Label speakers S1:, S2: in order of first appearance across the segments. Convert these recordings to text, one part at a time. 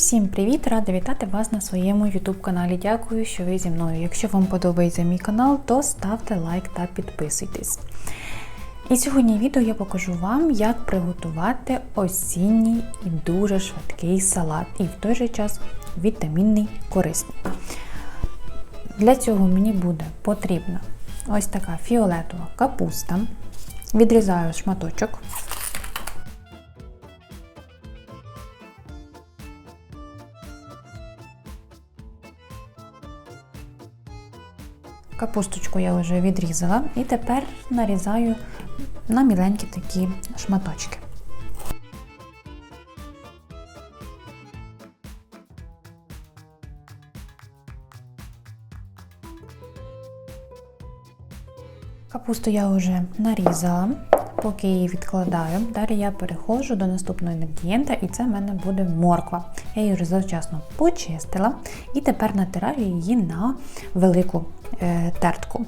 S1: Всім привіт! Рада вітати вас на своєму YouTube каналі. Дякую, що ви зі мною. Якщо вам подобається мій канал, то ставте лайк та підписуйтесь. І сьогодні відео я покажу вам, як приготувати осінній і дуже швидкий салат, і в той же час вітамінний корисний. Для цього мені буде потрібна ось така фіолетова капуста. Відрізаю шматочок. Капусточку я вже відрізала і тепер нарізаю на міленькі такі шматочки. Капусту я вже нарізала, поки її відкладаю. Далі я переходжу до наступного інгредієнта, і це в мене буде морква. Я її завчасно почистила і тепер натираю її на велику е, тертку.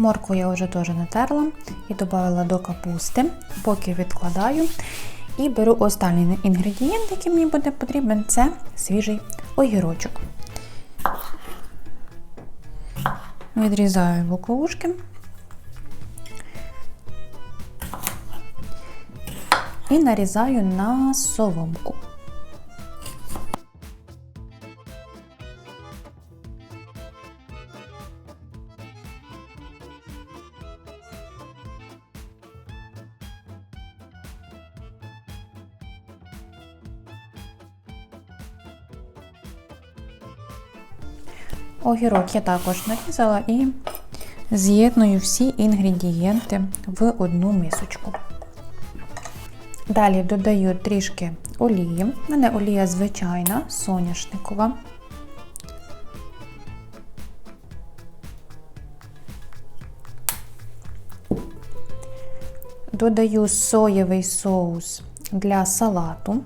S1: Моркву я вже теж натерла і додала до капусти, поки відкладаю. І беру останній інгредієнт, який мені буде потрібен, це свіжий огірочок. Відрізаю боковушки. І нарізаю на соломку. Огірок я також нарізала і з'єдную всі інгредієнти в одну мисочку. Далі додаю трішки олії. У мене олія звичайна, соняшникова. Додаю соєвий соус для салату.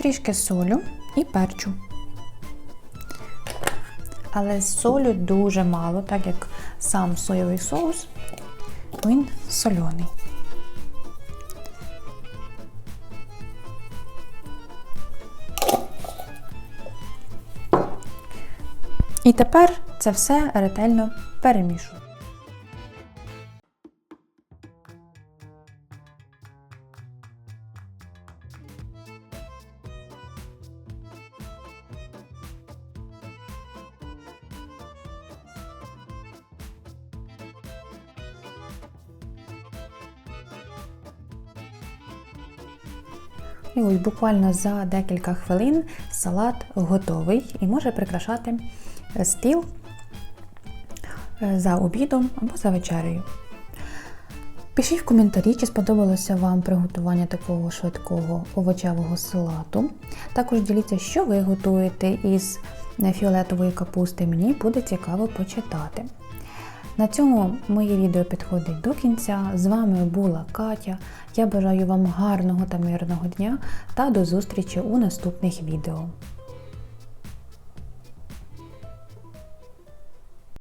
S1: Трішки солю і перчу. Але солю дуже мало, так як сам соєвий соус, він соляний. І тепер це все ретельно перемішую. І ось буквально за декілька хвилин салат готовий і може прикрашати стіл за обідом або за вечерею. Пишіть в коментарі, чи сподобалося вам приготування такого швидкого овочевого салату. Також діліться, що ви готуєте із фіолетової капусти. Мені буде цікаво почитати. На цьому моє відео підходить до кінця. З вами була Катя. Я бажаю вам гарного та мирного дня та до зустрічі у наступних відео.